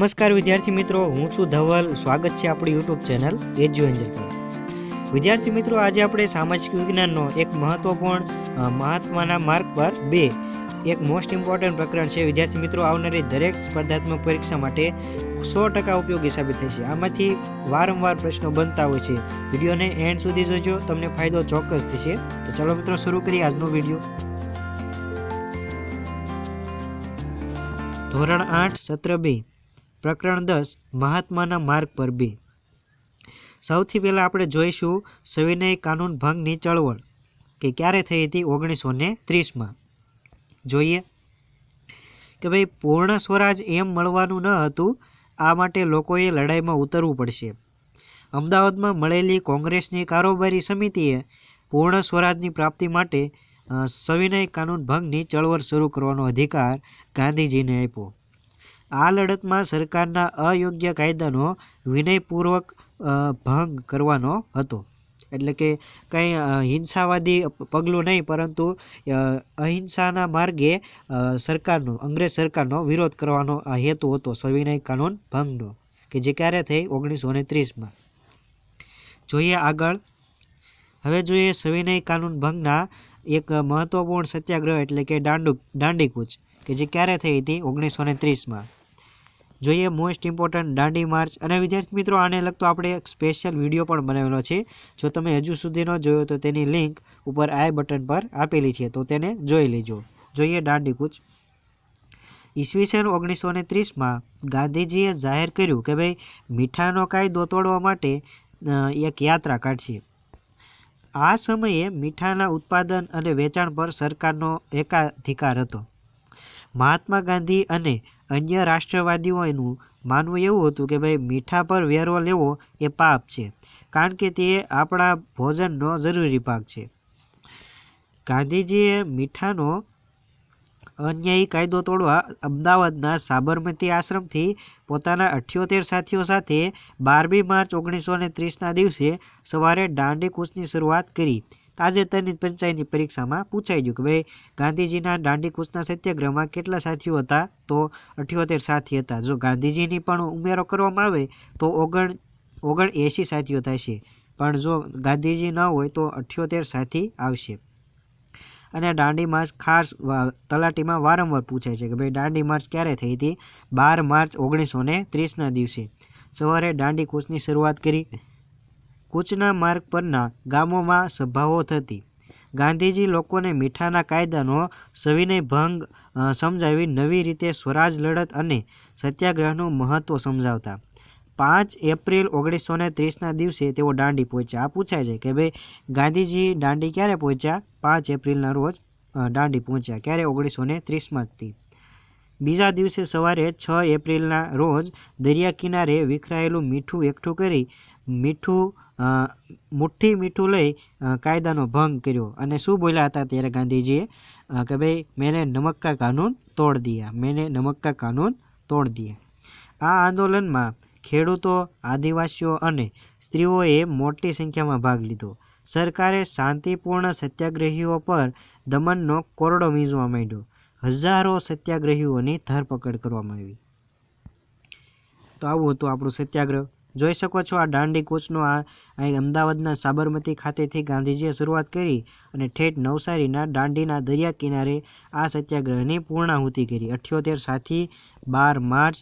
નમસ્કાર વિદ્યાર્થી મિત્રો, હું છું ધવલ. સ્વાગત છે આપણી યુટ્યુબ ચેનલ એજ્યુ એન્જલ પર વિદ્યાર્થી મિત્રો, આજે આપણે સામાજિક વિજ્ઞાનનો એક મહત્વપૂર્ણ મહાત્માના માર્ગ પર બે, એક મોસ્ટ ઇમ્પોર્ટન્ટ પ્રકરણ છે. વિદ્યાર્થી મિત્રો, આવનારી દરેક સ્પર્ધાત્મક પરીક્ષા માટે સો ટકા ઉપયોગી સાબિત થશે આમાંથી વારંવાર પ્રશ્નો બનતા હોય છે. વિડીયોને એન્ડ સુધી જોજો. તમને ફાયદો ચોક્કસ થશે. તો ચલો મિત્રો, શરૂ કરીએ આજનો વીડિયો. ધોરણ આઠ, સત્ર બે. પ્રકરણ દસ, મહાત્માના માર્ગ પર બી. સૌથી પહેલાં આપણે જોઈશું સવિનય કાનૂન ભંગની ચળવળ, કે ક્યારે થઈ હતી ઓગણીસો ને ત્રીસમાં. જોઈએ. કે ભાઈ, પૂર્ણ સ્વરાજ એમ મળવાનું ન હતું, આ માટે લોકોએ લડાઈમાં ઉતરવું પડશે. અમદાવાદમાં મળેલી કોંગ્રેસની કારોબારી સમિતિએ પૂર્ણ સ્વરાજની પ્રાપ્તિ માટે સવિનય કાનૂન ભંગની ચળવળ શરૂ કરવાનો અધિકાર ગાંધીજીને આપ્યો. આ લડતમાં સરકારના અયોગ્ય કાયદાનો વિનયપૂર્વક ભંગ કરવાનો હતો. એટલે કે કંઈ હિંસાવાદી પગલું નહીં, પરંતુ અહિંસાના માર્ગે સરકારનો, અંગ્રેજ સરકારનો વિરોધ કરવાનો હેતુ હતો સવિનય કાનૂન ભંગનો, કે જે ક્યારે થઈ? ઓગણીસો ને ત્રીસમાં. જોઈએ આગળ. હવે જોઈએ સવિનય કાનૂન ભંગના એક મહત્વપૂર્ણ સત્યાગ્રહ એટલે કે દાંડુ, દાંડીકૂચ, કે જે ક્યારે થઈ હતી? ઓગણીસો ને ત્રીસમાં. જોઈએ મોસ્ટ ઇમ્પોર્ટન્ટ દાંડી માર્ચ. અને વિદ્યાર્થી મિત્રો, આને લગતો આપણે એક સ્પેશિયલ વીડિયો પણ બનાવેલો છે. જો તમે હજુ સુધી ન જોયો તો તેની લિંક ઉપર આઈ બટન પર આપેલી છે, તો તેને જોઈ લેજો. જોઈએ દાંડી કૂચ. ઈસવીસન ઓગણીસો ને ત્રીસમાં ગાંધીજીએ જાહેર કર્યું કે ભાઈ, મીઠાનો કાયદો તોડવા માટે એક યાત્રા કાઢશે. આ સમયે મીઠાના ઉત્પાદન અને વેચાણ પર સરકારનો એકાધિકાર હતો. મહાત્મા ગાંધી અને અન્ય રાષ્ટ્રવાદીઓનું માનવું એવું હતું કે ભાઈ મીઠા પર વેરો લેવો એ પાપ છે, કારણ કે તે આપણા ભોજનનો જરૂરી ભાગ છે. ગાંધીજીએ મીઠાનો અન્યાયી કાયદો તોડવા અમદાવાદના સાબરમતી આશ્રમથી પોતાના અઠ્યોતેર સાથીઓ સાથે બારમી માર્ચ ઓગણીસો ને ત્રીસના દિવસે સવારે દાંડી કૂચની શરૂઆત કરી. તાજેતરની પંચાયતની પરીક્ષામાં પૂછાઈ ગયું કે ભાઈ, ગાંધીજીના દાંડી કૂચના સત્યાગ્રહમાં કેટલા સાથીઓ હતા? તો અઠ્યોતેર સાથી હતા. જો ગાંધીજીની પણ ઉમેરો કરવામાં આવે, તો ઓગણ ઓગણ એંશી સાથીઓ થશે પણ જો ગાંધીજી ન હોય, તો અઠ્યોતેર સાથી આવશે. અને દાંડી માર્ચ ખાસ તલાટીમાં વારંવાર પૂછાય છે કે ભાઈ, દાંડી માર્ચ ક્યારે થઈ હતી? બાર માર્ચ ઓગણીસો ને ત્રીસના દિવસે. સવારે દાંડી કૂચની શરૂઆત કરી. કૂચના માર્ગ પરના ગામોમાં સભાઓ થતી. ગાંધીજી લોકોને મીઠાના કાયદાનો સવિનય ભંગ સમજાવી નવી રીતે સ્વરાજ લડત અને સત્યાગ્રહનું મહત્ત્વ સમજાવતા. પાંચ એપ્રિલ ઓગણીસો ને ત્રીસના દિવસે તેઓ દાંડી પહોંચ્યા. આ પૂછાય છે કે ભાઈ, ગાંધીજી દાંડી ક્યારે પહોંચ્યા? પાંચ એપ્રિલના રોજ દાંડી પહોંચ્યા. ક્યારે? ઓગણીસો ને ત્રીસમાંથી બીજા દિવસે સવારે છ એપ્રિલના રોજ દરિયા કિનારે વિખરાયેલું મીઠું એકઠું કરી, મીઠું મુઠ્ઠી મીઠું લઈ કાયદાનો ભંગ કર્યો. અને શું બોલ્યા હતા ત્યારે ગાંધીજીએ? કે ભાઈ, મેને નમક કા કાનૂન તોડ દિયા. મેને નમક કા કાનૂન તોડ દિયા. આ આંદોલનમાં ખેડૂતો, આદિવાસીઓ અને સ્ત્રીઓએ મોટી સંખ્યામાં ભાગ લીધો. સરકારે શાંતિપૂર્ણ સત્યાગ્રહીઓ પર દમનનો કોરડો વીંઝવા માંડ્યો. હજારો સત્યાગ્રહીઓની ધરપકડ કરવામાં આવી. તો આવું હતું આપણું સત્યાગ્રહ. જોઈ શકો છો આ દાંડી કૂચનો આ અમદાવાદના સાબરમતી ખાતેથી ગાંધીજીએ શરૂઆત કરી અને ઠેઠ નવસારીના દાંડીના દરિયા કિનારે આ સત્યાગ્રહની પૂર્ણાહુતિ કરી. અઠ્યોતેર સાથી બાર માર્ચ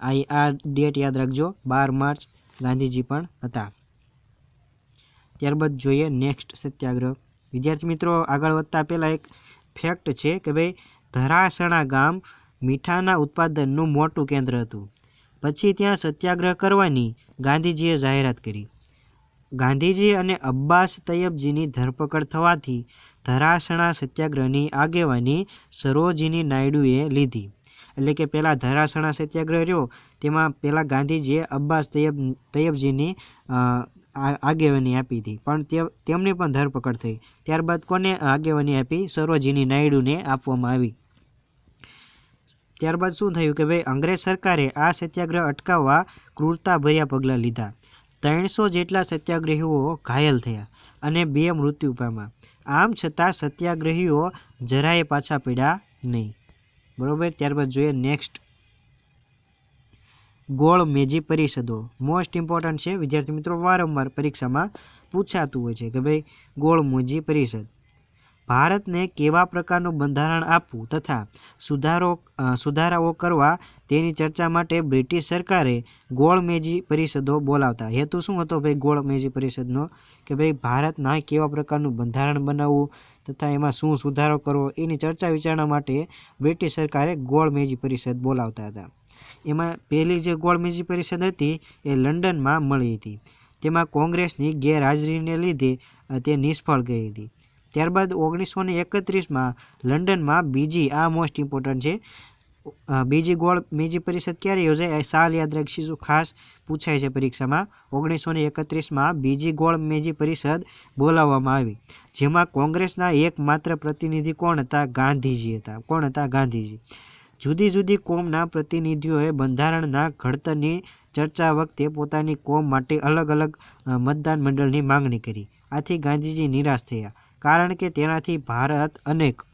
આ ડેટ યાદ રાખજો, બાર માર્ચ ગાંધીજી પણ હતા. ત્યારબાદ જોઈએ નેક્સ્ટ સત્યાગ્રહ. વિદ્યાર્થી મિત્રો, આગળ વધતા પહેલાં એક ફેક્ટ છે કે ભાઈ ધરાસણા ગામ મીઠાના ઉત્પાદનનું મોટું કેન્દ્ર હતું. પછી ત્યાં સત્યાગ્રહ કરવાની ગાંધીજીએ જાહેરાત કરી. ગાંધીજી અને અબ્બાસ તૈયબજીની ધરપકડ થવાથી ધરાસણા સત્યાગ્રહની આગેવાની સરોજીની નાયડુએ લીધી. એટલે કે પહેલાં ધરાસણા સત્યાગ્રહ રહ્યો, તેમાં પહેલાં ગાંધીજીએ અબ્બાસ તૈયબ, તૈયબજીની આગેવાની આપી હતી. પણ તેમની પણ ધરપકડ થઈ. ત્યારબાદ કોને આગેવાની આપી? સરોજીની નાયડુને આપવામાં આવી. ત્યારબાદ શું થયું કે ભાઈ અંગ્રેજ સરકારે આ સત્યાગ્રહ અટકાવવા ક્રૂરતાભર્યા પગલાં લીધા. ત્રણસો જેટલા સત્યાગ્રહીઓ ઘાયલ થયા અને બે મૃત્યુ પામ્યા. આમ છતાં સત્યાગ્રહીઓ જરાય પાછા પડ્યા નહીં. બરાબર? ત્યારબાદ જોઈએ નેક્સ્ટ. ગોળ મેજી પરિષદો. મોસ્ટ ઇમ્પોર્ટન્ટ છે. વિદ્યાર્થી મિત્રો, વારંવાર પરીક્ષામાં પૂછાતું હોય છે કે ભાઈ ગોળ મોજી પરિષદ. ભારતને કેવા પ્રકારનું બંધારણ આપવું તથા સુધારો સુધારાઓ કરવા તેની ચર્ચા માટે બ્રિટિશ સરકારે ગોળમેજી પરિષદો બોલાવતા. હેતુ શું હતો ભાઈ ગોળમેજી પરિષદનો? કે ભાઈ ભારતના કેવા પ્રકારનું બંધારણ બનાવવું તથા એમાં શું સુધારો કરવો એની ચર્ચા વિચારણા માટે બ્રિટિશ સરકારે ગોળમેજી પરિષદ બોલાવતા હતા. એમાં પહેલી જે ગોળમેજી પરિષદ હતી એ લંડનમાં મળી હતી. તેમાં કોંગ્રેસની ગેરહાજરીને લીધે તે નિષ્ફળ ગઈ હતી. ત્યારબાદ ઓગણીસો ને એકત્રીસમાં લંડનમાં બીજી આ મોસ્ટ ઇમ્પોર્ટન્ટ છે. બીજી ગોળ મેજી પરિષદ ક્યારે યોજાય સાલ યાદ રાખીશું. ખાસ પૂછાય છે પરીક્ષામાં? ઓગણીસો ને એકત્રીસમાં બીજી ગોળ મેજી પરિષદ બોલાવવામાં આવી. જેમાં કોંગ્રેસના એકમાત્ર પ્રતિનિધિ કોણ હતા? ગાંધીજી હતા. કોણ હતા? ગાંધીજી. જુદી જુદી કોમના પ્રતિનિધિઓએ બંધારણના ઘડતરની ચર્ચા વખતે પોતાની કોમ માટે અલગ અલગ મતદાન મંડળની માંગણી કરી. આથી ગાંધીજી નિરાશ થયા. કારણ કે તેનાથી ભારત અનેક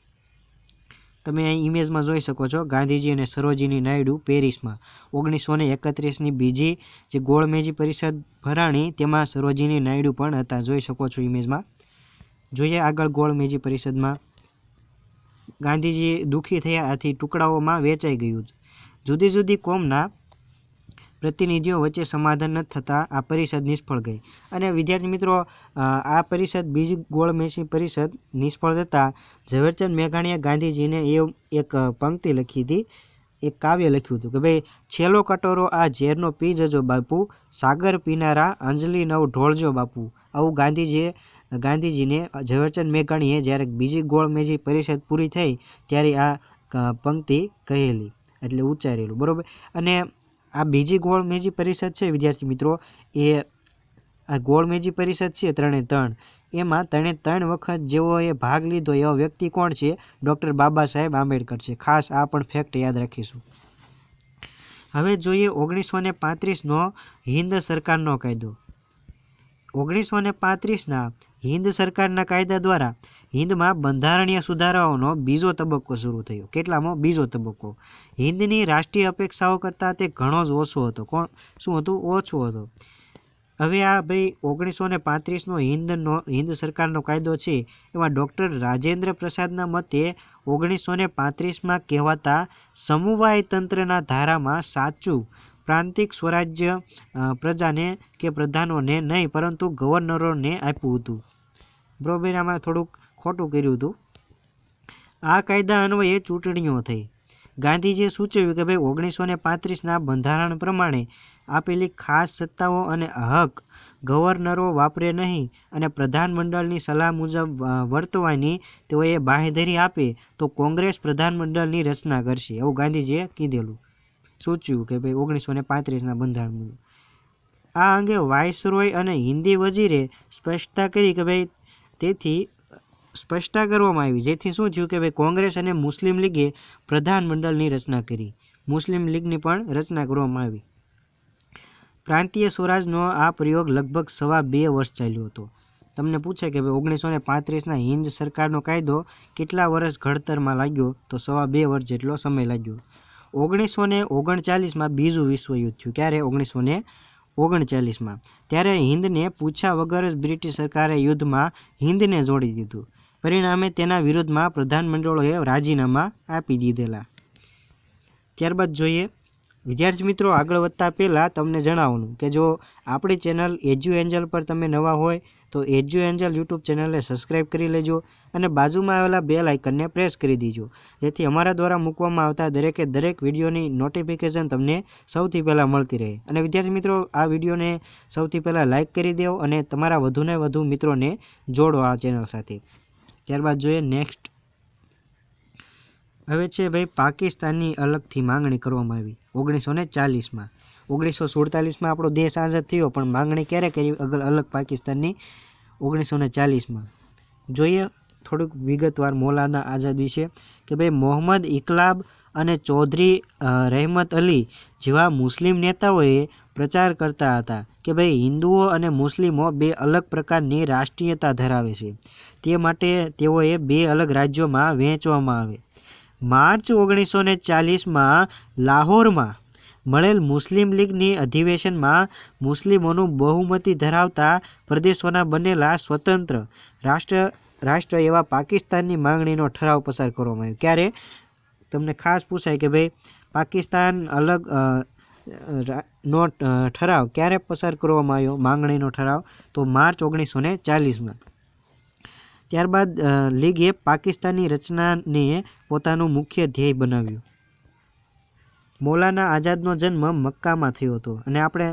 તમે અહીં ઇમેજમાં જોઈ શકો છો ગાંધીજી અને સરોજીની નાયડુ પેરિસમાં. ઓગણીસો ને એકત્રીસની બીજી જે ગોળમેજી પરિષદ ભરાણી તેમાં સરોજીની નાયડુ પણ હતા. જોઈ શકો છો ઇમેજમાં જોઈએ આગળ ગોળમેજી પરિષદમાં. ગાંધીજી દુઃખી થયા આથી ટુકડાઓમાં વેચાઈ ગયું. જુદી જુદી કોમના પ્રતિનિધિઓ વચ્ચે સમાધાન ન થતાં આ પરિષદ નિષ્ફળ ગઈ. અને વિદ્યાર્થી મિત્રો આ પરિષદ બીજી ગોળમેસી પરિષદ નિષ્ફળ થતાં ઝવેરચંદ મેઘાણીએ ગાંધીજીને એ એક પંક્તિ લખી હતી, એક કાવ્ય લખ્યું હતું કે ભાઈ, છેલ્લો કટોરો આ ઝેરનો પી જજો બાપુ, સાગર પીનારા અંજલિ નવ ઢોળજો બાપુ. આવું ગાંધીજીએ, ગાંધીજીને ઝવેરચંદ મેઘાણીએ જ્યારે બીજી ગોળમેજી પરિષદ પૂરી થઈ, ત્યારે આ પંક્તિ કહેલી, એટલે ઉચ્ચારેલું, બરાબર? અને આ બીજી ગોળમેજી પરિષદ છે, વિદ્યાર્થી મિત્રો. એ આ ગોળમેજી પરિષદ છે, ત્રણે ત્રણ. એમાં ત્રણે ત્રણ વખત જેઓએ ભાગ લીધો એવો વ્યક્તિ કોણ છે? ડૉક્ટર બાબા સાહેબ આંબેડકર છે. ખાસ આ પણ ફેક્ટ યાદ રાખીશું. હવે જોઈએ ઓગણીસો ને પાંત્રીસનો હિન્દ સરકારનો કાયદો. ઓગણીસો ને પાંત્રીસના હિન્દ સરકારના કાયદા દ્વારા હિન્દમાં બંધારણીય સુધારાઓનો બીજો તબક્કો શરૂ થયો. કેટલામાં? બીજો તબક્કો. હિન્દની રાષ્ટ્રીય અપેક્ષાઓ કરતાં તે ઘણો જ ઓછો હતો. કોણ? શું હતું? ઓછો હતો. હવે આ ભાઈ ઓગણીસો ને પાંત્રીસનો હિન્દનો, હિન્દ સરકારનો કાયદો છે. એમાં ડૉક્ટર રાજેન્દ્ર પ્રસાદના મતે ઓગણીસો ને પાંત્રીસમાં કહેવાતા સમુવાય તંત્રના ધારામાં સાચું પ્રાંતિક સ્વરાજ્ય પ્રજાને કે પ્રધાનોને નહીં, પરંતુ ગવર્નરોને આપ્યું હતું. બરોબર આમાં થોડુંક ખોટું કર્યું હતું. આ કાયદા અન્વયે ચૂંટણીઓ થઈ. ગાંધીજીએ સૂચવ્યું કે ભાઈ ઓગણીસો ને પાંત્રીસના બંધારણ પ્રમાણે આપેલી ખાસ સત્તાઓ અને હક ગવર્નરો વાપરે નહીં અને પ્રધાનમંડળની સલાહ મુજબ વર્તવાની તેઓએ બાંહેધરી આપે તો કોંગ્રેસ પ્રધાનમંડળની રચના કરશે. એવું ગાંધીજીએ કીધેલું. સૂચ્યું કે ભાઈ ઓગણીસો ને પાંત્રીસના બંધારણ મુજબ આ અંગે વાઇસરોય અને હિન્દી વજીરે સ્પષ્ટતા કરી કે ભાઈ તેથી સ્પષ્ટતા કરવામાં આવી, જેથી શું થયું કે ભાઈ કોંગ્રેસ અને મુસ્લિમ લીગે પ્રધાનમંડળની રચના કરી. મુસ્લિમ લીગની પણ રચના કરવામાં આવી. પ્રાંતીય સ્વરાજનો આ પ્રયોગ લગભગ સવા બે વર્ષ ચાલ્યો હતો. તમને પૂછે કે ભાઈ ઓગણીસો ને પાંત્રીસના હિન્દ સરકારનો કાયદો કેટલા વર્ષ ઘડતરમાં લાગ્યો? તો સવા બે વર્ષ જેટલો સમય લાગ્યો. ઓગણીસો ને ઓગણચાલીસમાં બીજું વિશ્વયુદ્ધ થયું. ક્યારે? ઓગણીસો ને ઓગણચાલીસમાં. ત્યારે હિન્દને પૂછ્યા વગર જ બ્રિટિશ સરકારે યુદ્ધમાં હિન્દને જોડી દીધું. પરિણામે તેના વિરોધમાં પ્રધાનમંડળોએ રાજીનામા આપી દીધેલા. ત્યારબાદ જોઈએ. વિદ્યાર્થી મિત્રો, આગળ વધતા પહેલાં તમને જણાવવાનું કે જો આપણી ચેનલ એજ્યુ એન્જલ પર તમે નવા હોય તો એજ્યુ એન્જલ યુટ્યુબ ચેનલને સબસ્ક્રાઈબ કરી લેજો અને બાજુમાં આવેલા બેલ આઇકનને પ્રેસ કરી દીજો. જેથી અમારા દ્વારા મૂકવામાં આવતા દરેકે દરેક વિડીયોની નોટિફિકેશન તમને સૌથી પહેલાં મળતી રહે. અને વિદ્યાર્થી મિત્રો, આ વિડીયોને સૌથી પહેલાં લાઇક કરી દેવો અને તમારા વધુને વધુ મિત્રોને જોડો આ ચેનલ સાથે. ત્યારબાદ જોઈએ નેક્સ્ટ હવે છે ભાઈ પાકિસ્તાનની અલગથી માંગણી કરવામાં આવી. ઓગણીસો ને ચાલીસમાં. ઓગણીસો સુડતાલીસમાં આપણો દેશ આઝાદ થયો, પણ માંગણી ક્યારે કરી? અગલ અલગ પાકિસ્તાનની ઓગણીસો ને ચાલીસમાં. જોઈએ થોડુંક વિગતવાર મૌલાના આઝાદ વિશે કે ભાઈ મોહમ્મદ ઇકલાબ અને ચૌધરી રહેમત અલી જેવા મુસ્લિમ નેતાઓએ પ્રચાર કરતા હતા કે ભાઈ હિન્દુઓ અને મુસ્લિમો બે અલગ પ્રકારની રાષ્ટ્રીયતા ધરાવે છે. તે માટે તેઓએ બે અલગ રાજ્યોમાં વહેંચવામાં આવે. માર્ચ ઓગણીસો ને ચાલીસમાં લાહોરમાં મળેલ મુસ્લિમ લીગની અધિવેશનમાં મુસ્લિમોનું બહુમતી ધરાવતા પ્રદેશોના બનેલા સ્વતંત્ર રાષ્ટ્ર રાષ્ટ્ર એવા પાકિસ્તાનની માંગણીનો ઠરાવ પસાર કરવામાં આવ્યો. ક્યારે? તમને ખાસ પૂછાય કે ભાઈ, પાકિસ્તાન અલગ નો ઠરાવ ક્યારે પસાર કરવામાં આવ્યો? માંગણીનો ઠરાવ તો માર્ચ ઓગણીસો ને ચાલીસમાં. ત્યારબાદ લીગે પાકિસ્તાનની રચનાને પોતાનું મુખ્ય ધ્યેય બનાવ્યું. મૌલાના આઝાદનો જન્મ મક્કામાં થયો હતો. અને આપણે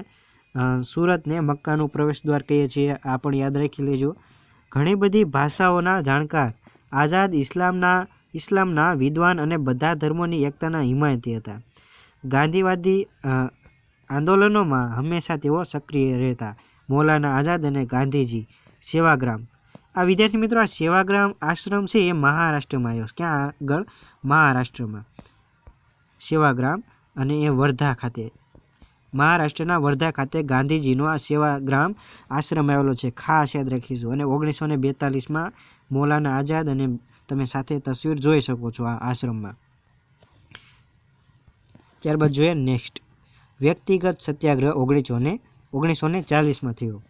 સુરતને મક્કાનું પ્રવેશદ્વાર કહીએ છીએ, આ પણ યાદ રાખી લેજો. ઘણી બધી ભાષાઓના જાણકાર આઝાદ ઇસ્લામના ઇસ્લામના વિદ્વાન અને બધા ધર્મોની એકતાના હિમાયતી હતા. ગાંધીવાદી આંદોલનોમાં હંમેશા તેઓ સક્રિય રહેતા. મૌલાના આઝાદ અને ગાંધીજી, સેવાગ્રામ. આ વિદ્યાર્થી મિત્રો, આ સેવાગ્રામ આશ્રમ છે એ મહારાષ્ટ્રમાં આવ્યો ક્યાં આગળ? મહારાષ્ટ્રમાં. સેવાગ્રામ અને એ વર્ધા ખાતે. મહારાષ્ટ્રના વર્ધા ખાતે ગાંધીજીનો આ સેવાગ્રામ આશ્રમ આવેલો છે. ખાસ યાદ રાખીશું. અને ઓગણીસો ને બેતાલીસમાં મૌલાના આઝાદ અને તમે સાથે તસવીર જોઈ શકો છો આ આશ્રમમાં. ત્યારબાદ જોઈએ નેક્સ્ટ. વ્યક્તિગત સત્યાગ્રહ ઓગણીસો ને ઓગણીસો ને ચાલીસમાં થયો.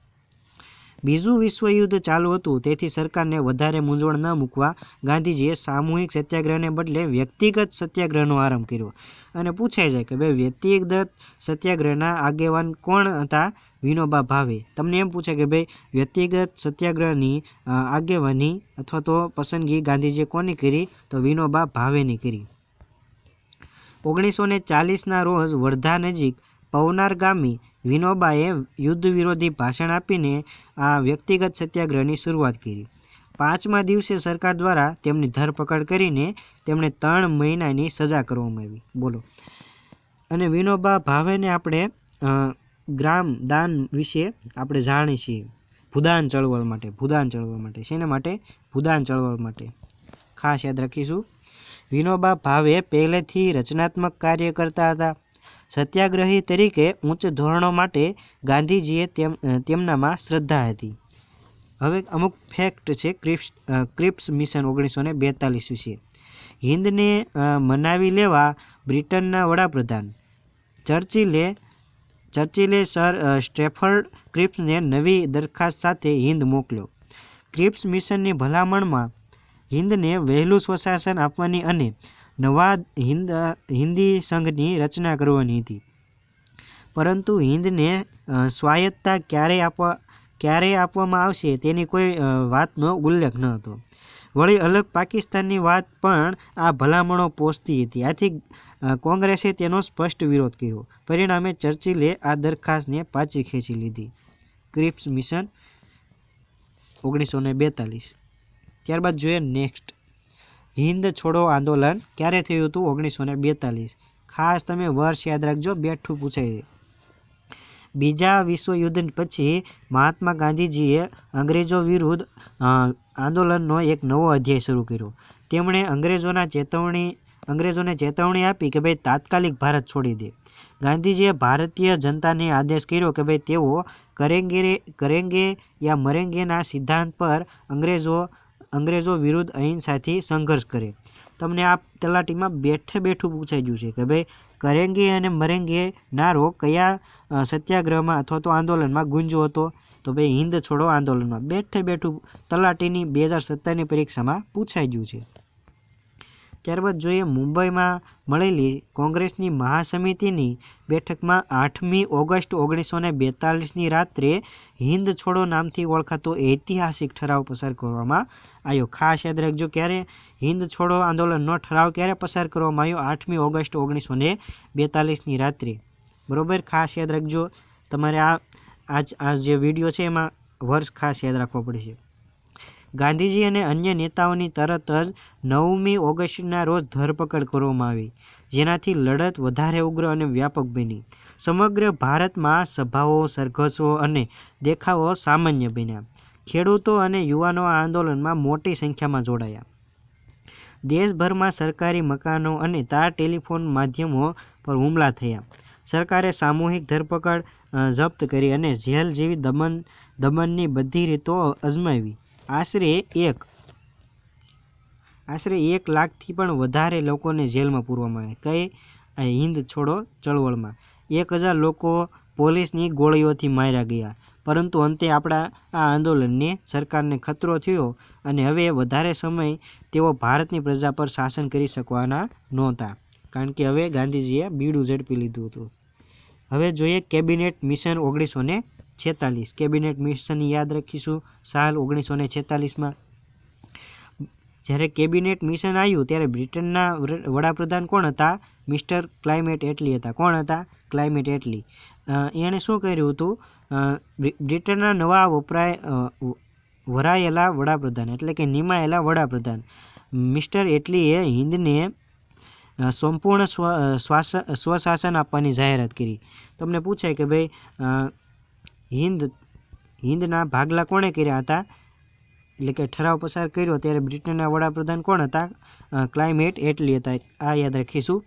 બીજું વિશ્વયુદ્ધ ચાલુ હતું, તેથી સરકારને વધારે મૂંઝવણ ન મૂકવા ગાંધીજીએ સામૂહિક સત્યાગ્રહને બદલે વ્યક્તિગત સત્યાગ્રહનો આરંભ કર્યો. અને પૂછાય જાય કે ભાઈ વ્યક્તિગત સત્યાગ્રહના આગેવાન કોણ હતા? વિનોબા ભાવે. તમને એમ પૂછે કે ભાઈ વ્યક્તિગત સત્યાગ્રહની આગેવાની અથવા તો પસંદગી ગાંધીજીએ કોની કરી? તો વિનોબા ભાવેની કરી. ઓગણીસો ને ચાલીસના રોજ વર્ધા નજીક પવનાર ગામી વિનોબાએ યુદ્ધ વિરોધી ભાષણ આપીને આ વ્યક્તિગત સત્યાગ્રહની શરૂઆત કરી. પાંચમા દિવસે સરકાર દ્વારા તેમની ધરપકડ કરીને તેમણે ત્રણ મહિનાની સજા કરવામાં આવી. બોલો. અને વિનોબા ભાવેને આપણે ગ્રામ દાન વિશે આપણે જાણીએ છીએ. ભૂદાન ચળવળ માટે, ભૂદાન ચળવળ માટે. શેના માટે? ભૂદાન ચળવળ માટે. ખાસ યાદ રાખીશું. વિનોબા ભાવે પહેલેથી રચનાત્મક કાર્ય કરતા હતા. સત્યાગ્રહી તરીકે ઉચ્ચ ધોરણો માટે ગાંધીજીએ તેમ તેમનામાં શ્રદ્ધા હતી. હવે અમુક ફેક્ટ છે, ક્રિપ્સ ક્રિપ્સ મિશન ઓગણીસો ને બેતાલીસ વિશે હિન્દને મનાવી લેવા બ્રિટનના વડાપ્રધાન ચર્ચિલે ચર્ચિલે સર સ્ટેફર્ડ ક્રિપ્સને નવી દરખાસ્ત સાથે હિન્દ મોકલ્યો. ક્રિપ્સ મિશનની ભલામણમાં હિન્દને વહેલું સ્વશાસન આપવાની અને નવા હિન્દ, હિન્દી સંઘની રચના કરવાની હતી. પરંતુ હિન્દને સ્વાયત્તતા ક્યારે આપવા, ક્યારે આપવામાં આવશે તેની કોઈ વાતનો ઉલ્લેખ ન હતો. વળી અલગ પાકિસ્તાનની વાત પણ આ ભલામણો પહોંચતી હતી. આથી કોંગ્રેસે તેનો સ્પષ્ટ વિરોધ કર્યો. પરિણામે ચર્ચિલે આ દરખાસ્તને પાછી ખેંચી લીધી. ક્રિપ્સ મિશન ઓગણીસો ને બેતાલીસ. ત્યારબાદ જોઈએ નેક્સ્ટ. હિન્દ છોડો આંદોલન ક્યારે થયું હતું? ઓગણીસો ને બેતાલીસ. ખાસ તમે વર્ષ યાદ રાખજો, બેઠું પૂછાય બીજા વિશ્વયુદ્ધ પછી મહાત્મા ગાંધીજીએ અંગ્રેજો વિરુદ્ધ આંદોલનનો એક નવો અધ્યાય શરૂ કર્યો. તેમણે અંગ્રેજોના ચેતવણી, અંગ્રેજોને ચેતવણી આપી કે ભાઈ તાત્કાલિક ભારત છોડી દે. ગાંધીજીએ ભારતીય જનતાને આદેશ કર્યો કે ભાઈ તેઓ કરેંગે કરેંગે યા મરેંગેના સિદ્ધાંત પર અંગ્રેજો અંગ્રેજો વિરુદ્ધ અહિંસાથી સંઘર્ષ કરે. તમને આ તલાટીમાં બેઠે બેઠું પૂછાઈ ગયું છે કે ભાઈ, કરેંગે અને મરેંગે નારો કયા સત્યાગ્રહમાં અથવા તો આંદોલનમાં ગુંજો હતો? તો ભાઈ હિન્દ છોડો આંદોલનમાં બેઠે બેઠું તલાટીની બે હજાર સત્તરની પરીક્ષામાં પૂછાઈ ગયું છે. ત્યારબાદ જોઈએ મુંબઈમાં મળેલી કોંગ્રેસની મહાસમિતિની બેઠકમાં આઠમી ઓગસ્ટ ઓગણીસો ને બેતાલીસની રાત્રે હિન્દ છોડો નામથી ઓળખાતો ઐતિહાસિક ઠરાવ પસાર કરવામાં આવ્યો. ખાસ યાદ રાખજો ક્યારે હિન્દ છોડો આંદોલનનો ઠરાવ ક્યારે પસાર કરવામાં આવ્યો? આઠમી ઓગસ્ટ ઓગણીસો ને બેતાલીસની રાત્રે. બરાબર? ખાસ યાદ રાખજો. તમારે આ આજ, આ જે વીડિયો છે એમાં વર્ષ ખાસ યાદ રાખવો પડશે ગાંધીજી અને અન્ય નેતાઓની તરત જ નવમી ઓગસ્ટના રોજ ધરપકડ કરવામાં આવી, જેનાથી લડત વધારે ઉગ્ર અને વ્યાપક બની. સમગ્ર ભારતમાં સભાઓ, સરઘસો અને દેખાવો સામાન્ય બન્યા. ખેડૂતો અને યુવાનો આ આંદોલનમાં મોટી સંખ્યામાં જોડાયા. દેશભરમાં સરકારી મકાનો અને તાર ટેલિફોન માધ્યમો પર હુમલા થયા. સરકારે સામૂહિક ધરપકડ જપ્ત કરી અને જેલ જેવી દમન, દમનની બધી રીતો અજમાવી. આશરે એક. આશરે એક લાખથી પણ વધારે લોકોને જેલમાં પૂરવામાં આવ્યા કઈ હિન્દ છોડો ચળવળમાં. એક હજાર લોકો પોલીસની ગોળીઓથી માર્યા ગયા. પરંતુ અંતે આપણા આ આંદોલનને સરકારને ખતરો થયો અને હવે વધારે સમય તેઓ ભારતની પ્રજા પર શાસન કરી શકવાના નહોતા. કારણ કે હવે ગાંધીજીએ બીડું ઝડપી લીધું હતું. હવે જોઈએ કેબિનેટ મિશન ઓગણીસો ને છેતાલીસ. કેબિનેટ મિશન યાદ રાખીશું સાલ ઓગણીસો ને છેતાલીસમાં. જ્યારે કેબિનેટ મિશન આવ્યું ત્યારે બ્રિટનના વડાપ્રધાન કોણ હતા? મિસ્ટર ક્લાઇમેટ એટલી હતા. કોણ હતા? ક્લાઇમેટ એટલી. એણે શું કર્યું હતું? બ્રિટનના નવા વપરાય વરાયેલા વડાપ્રધાન, એટલે કે નિમાયેલા વડાપ્રધાન. મિસ્ટર એટલીએ હિન્દને સંપૂર્ણ સ્વ સ્વશાસન આપવાની જાહેરાત કરી. તમને પૂછાય કે ભાઈ હિન્દ, હિન્દના ભાગલા કોણે કર્યા હતા? એટલે કે ઠરાવ પસાર કર્યો ત્યારે બ્રિટનના વડાપ્રધાન કોણ હતા? ક્લાઇમેટ એટલી હતા. આ યાદ રાખીશું.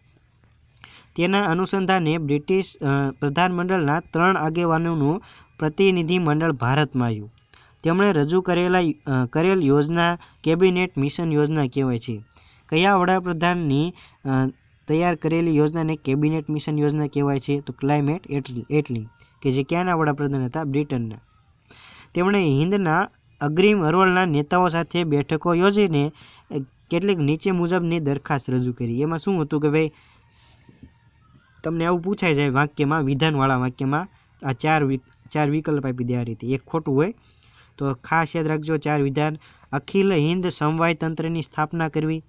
તેના અનુસંધાને બ્રિટિશ પ્રધાનમંડળના ત્રણ આગેવાનોનું પ્રતિનિધિ મંડળ ભારતમાં આવ્યું. તેમણે રજૂ કરેલા કરેલ યોજના કેબિનેટ મિશન યોજના કહેવાય છે. કયા વડાપ્રધાનની તૈયાર કરેલી યોજનાને કેબિનેટ મિશન યોજના કહેવાય છે? તો ક્લાઇમેટ એટલી કે જે ક્યાંના વડાપ્રધાન હતા? બ્રિટનના. તેમણે હિન્દના અગ્રીમ હરોળના નેતાઓ સાથે બેઠકો યોજીને કેટલીક નીચે મુજબની દરખાસ્ત રજૂ કરી. એમાં શું હતું કે ભાઈ, તમને આવું પૂછાય જાય વાક્યમાં, વિધાનવાળા વાક્યમાં, આ ચાર ચાર વિકલ્પ આપી દે આ રીતે. એક ખોટું હોય, તો ખાસ યાદ રાખજો, ચાર વિધાન. અખિલ હિન્દ સમવાય તંત્રની સ્થાપના કરવી.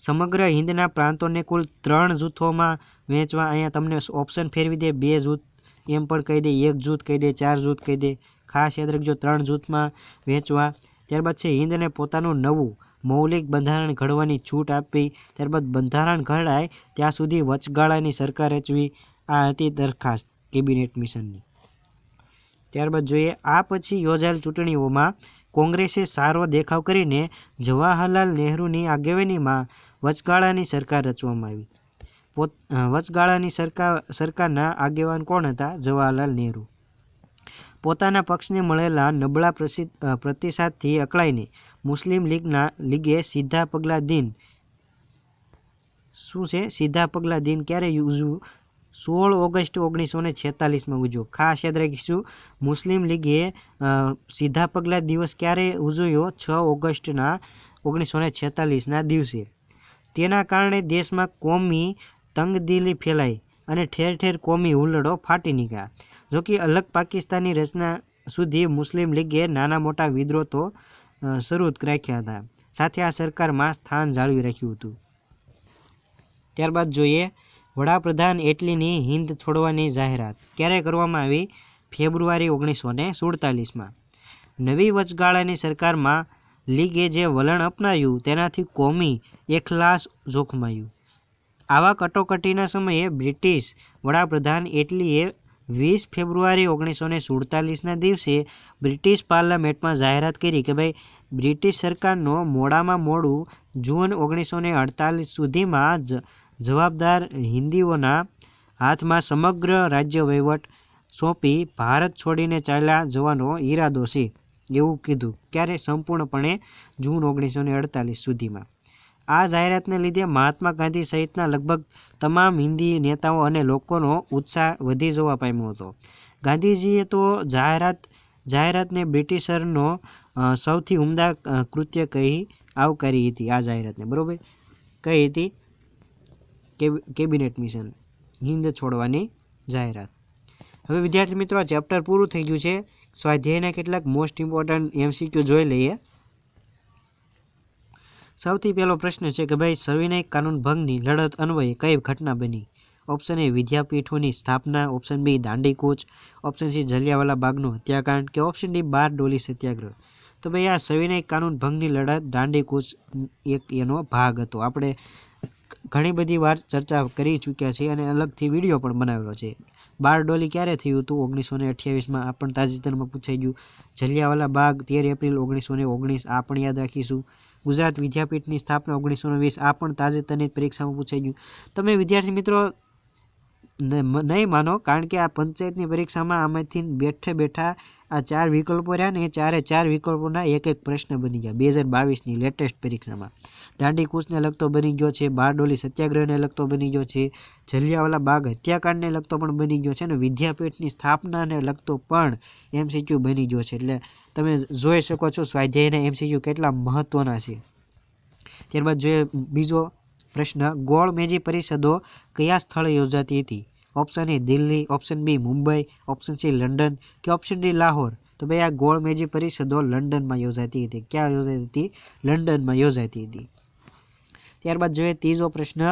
સમગ્ર હિન્દના પ્રાંતોને કુલ ત્રણ જૂથોમાં વહેંચવા અહીંયા તમને ઓપ્શન ફેરવી દે. બે જૂથ, એમ પણ કહી દે. એક જૂથ કહી દે, ચાર જૂથ કહી દે. ખાસ યાદ રાખજો, ત્રણ જૂથમાં વહેંચવા. ત્યારબાદ છે હિન્દને પોતાનું નવું મૌલિક બંધારણ ઘડવાની છૂટ આપવી. ત્યારબાદ બંધારણ ઘડાય, ત્યાં સુધી વચગાળાની સરકાર રચવી. આ હતી દરખાસ્ત કેબિનેટ મિશનની. ત્યારબાદ જોઈએ, આ પછી યોજાયેલ ચૂંટણીઓમાં કોંગ્રેસે સારો દેખાવ કરીને જવાહરલાલ નહેરુની આગેવાનીમાં વચગાળાની સરકાર રચવામાં આવી. પોત વચગાળાની સરકાર સરકારના આગેવાન કોણ હતા? જવાહરલાલ નહેરુ. પોતાના પક્ષને મળેલા નબળા પ્રસિદ્ધ પ્રતિસાદથી અકળાઈને મુસ્લિમ લીગના, લીગે સીધા પગલાં દિન શું છે? સીધા પગલાં દિન ક્યારે ઉજવું સોળ ઓગસ્ટ ઓગણીસો ને છેતાલીસમાં ઉજવ્યો. ખાસ યાદ રાખીશું, મુસ્લિમ લીગે સીધા પગલાં દિવસ ક્યારે ઉજવ્યો? છ ઓગસ્ટના ઓગણીસો ને છેતાલીસના દિવસે. તેના કારણે દેશમાં કોમી તંગદિલી ફેલાઈ અને ઠેર ઠેર કોમી હુલ્લડો ફાટી નીકળ્યા. જો કે અલગ પાકિસ્તાનની રચના સુધી મુસ્લિમ લીગે નાના મોટા વિદ્રોહ તો શરૂ રાખ્યા હતા. સાથે આ સરકારમાં સ્થાન જાળવી રાખ્યું હતું. ત્યારબાદ જોઈએ, વડાપ્રધાન એટલીની હિંદ છોડવાની જાહેરાત. ક્યારે કરવામાં આવી? ફેબ્રુઆરી ઓગણીસો ને સુડતાલીસમાં. નવી વચગાળાની સરકારમાં લીગે જે વલણ અપનાવ્યું તેનાથી કોમી એખલાસ જોખમાયું. આવા કટોકટીના સમયે બ્રિટિશ વડાપ્રધાન એટલીએ વીસ ફેબ્રુઆરી ઓગણીસો ને સુડતાલીસના દિવસે બ્રિટિશ પાર્લામેન્ટમાં જાહેરાત કરી કે ભાઈ, બ્રિટિશ સરકારનો મોડામાં મોડું જૂન ઓગણીસો ને અડતાલીસ સુધીમાં જ જવાબદાર હિન્દીઓના હાથમાં સમગ્ર રાજ્ય વહીવટ સોંપી ભારત છોડીને ચાલ્યા જવાનો ઈરાદો છે. એવું કીધું. ક્યારે સંપૂર્ણપણે જૂન ઓગણીસો ને અડતાલીસ સુધીમાં. આ જાહેરાતને લીધે મહાત્મા ગાંધી સહિતના લગભગ તમામ હિન્દી નેતાઓ અને લોકોનો ઉત્સાહ વધી જવા પામ્યો હતો. ગાંધીજીએ તો જાહેરાત, જાહેરાતને બ્રિટિશરનો સૌથી ઉમદા કૃત્ય કહી આવકારી હતી આ જાહેરાતને. બરાબર? કહી હતી કેબિનેટ મિશન, હિન્દ છોડવાની જાહેરાત. હવે વિદ્યાર્થી મિત્રો, આ ચેપ્ટર પૂરું થઈ ગયું છે. સ્વાધ્યાયના કેટલાક મોસ્ટ ઇમ્પોર્ટન્ટ એમસીક્યુ જોઈ લઈએ. સૌથી પહેલો પ્રશ્ન છે કે ભાઈ સવિનય કાનૂન ભંગની લડત અન્વયે કઈ ઘટના બની? ઓપ્શન એ વિદ્યાપીઠોની સ્થાપના. ઓપ્શન બી દાંડી કૂચ ઓપ્શન સી જલિયાવાલા બાગનું હત્યાકાંડ કે ઓપ્શન ડી બાર ડોલી સત્યાગ્રહ. તો ભાઈ આ સવિનય કાનૂન ભંગની લડત દાંડી કૂચ એક એનો ભાગ હતો. આપણે ઘણી બધી વાર ચર્ચા કરી ચૂક્યા છીએ અને અલગથી વીડિયો પણ બનાવેલો છે. બાર ડોલી ક્યારે થયું હતું? ઓગણીસો ને અઠ્યાવીસમાં આ પણ તાજેતરમાં પૂછાઈ ગયું. જલિયાવાલા બાગ, તેર એપ્રિલ ઓગણીસો ને ઓગણીસ, આ પણ યાદ રાખીશું. ગુજરાત વિદ્યાપીઠની સ્થાપના ઓગણીસો વીસ, આ પણ તાજેતરની પરીક્ષામાં પૂછાઈ ગયું. તમે વિદ્યાર્થી મિત્રો નહીં માનો, કારણ કે આ પંચાયતની પરીક્ષામાં આમાંથી બેઠે બેઠા આ ચાર વિકલ્પો રહ્યા ને એ ચારે ચાર વિકલ્પોના એક એક પ્રશ્ન બની ગયા. બે હજાર બાવીસની લેટેસ્ટ પરીક્ષામાં. દાંડીકૂચને લગતો બની ગયો છે બારડોલી સત્યાગ્રહને લગતો બની ગયો છે, જલિયાવાલા બાગ હત્યાકાંડને લગતો પણ બની ગયો છે અને વિદ્યાપીઠની સ્થાપનાને લગતો પણ એમસીક્યુ બની ગયો છે. એટલે તમે જોઈ શકો છો સ્વાધ્યાયના એમસીક્યુ કેટલા મહત્ત્વના છે. ત્યારબાદ જોઈએ બીજો પ્રશ્ન, ગોળ મેજી પરિષદો કયા સ્થળે યોજાતી હતી? Option A Delhi option B Mumbai option C London કે ઓપ્શન ડી લાહોર? તો ભાઈ આ ગોળ મેજી પરિષદો લંડનમાં યોજાતી હતી. ક્યાં યોજાતી હતી? લંડનમાં યોજાતી હતી. ત્યારબાદ જોઈએ ત્રીજો પ્રશ્ન.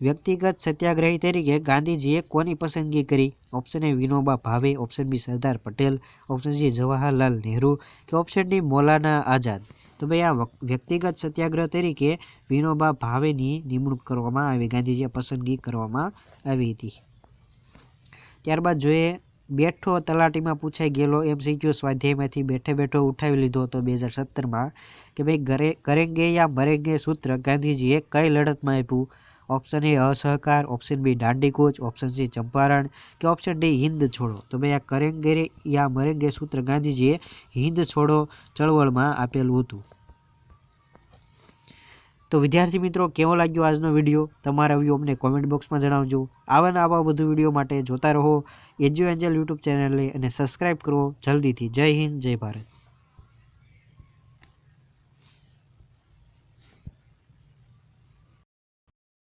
વ્યક્તિગત સત્યાગ્રહી તરીકે ગાંધીજીએ કોની પસંદગી કરી? Option A Vinoba Bhave. Option B Sardar Patel. Option C Jawaharlal Nehru. કે ઓપ્શન ડી મૌલાના આઝાદ. તો ભાઈ આ વ્યક્તિગત સત્યાગ્રહ તરીકે વિનોબા ભાવેની નિમણૂક કરવામાં આવી. ગાંધીજીએ પસંદગી કરવામાં આવી હતી. ત્યારબાદ જોઈએ બેઠો તલાટીમાં પૂછાઈ ગયેલો એમસીક્યુ સ્વાધ્યાયમાંથી બેઠે બેઠો ઉઠાવી લીધો હતો બે હજાર સત્તરમાં કે ભાઈ ગરે કરેંગે યા મરેંગે સૂત્ર ગાંધીજીએ કઈ લડતમાં આપ્યું? ઓપ્શન એ અસહકાર. Option B દાંડીકૂચ. Option C Champaran. કે ઓપ્શન ડી હિન્દ છોડો. તો ભાઈ આ કરેંગે યા મરેંગે સૂત્ર ગાંધીજીએ હિન્દ છોડો ચળવળમાં આપેલું હતું. તો વિદ્યાર્થી મિત્રો, કેવો લાગ્યો આજનો વીડિયો? તમારા વ્યૂ અમને કોમેન્ટ બોક્સમાં જણાવજો. આવા ને આવા વધુ વીડિયો માટે જોતા રહો. એજ્યુ એન્જલ યુટ્યુબ ચેનલને અને સબસ્ક્રાઈબ કરો. જલ્દીથી. જય હિન્દ, જય ભારત.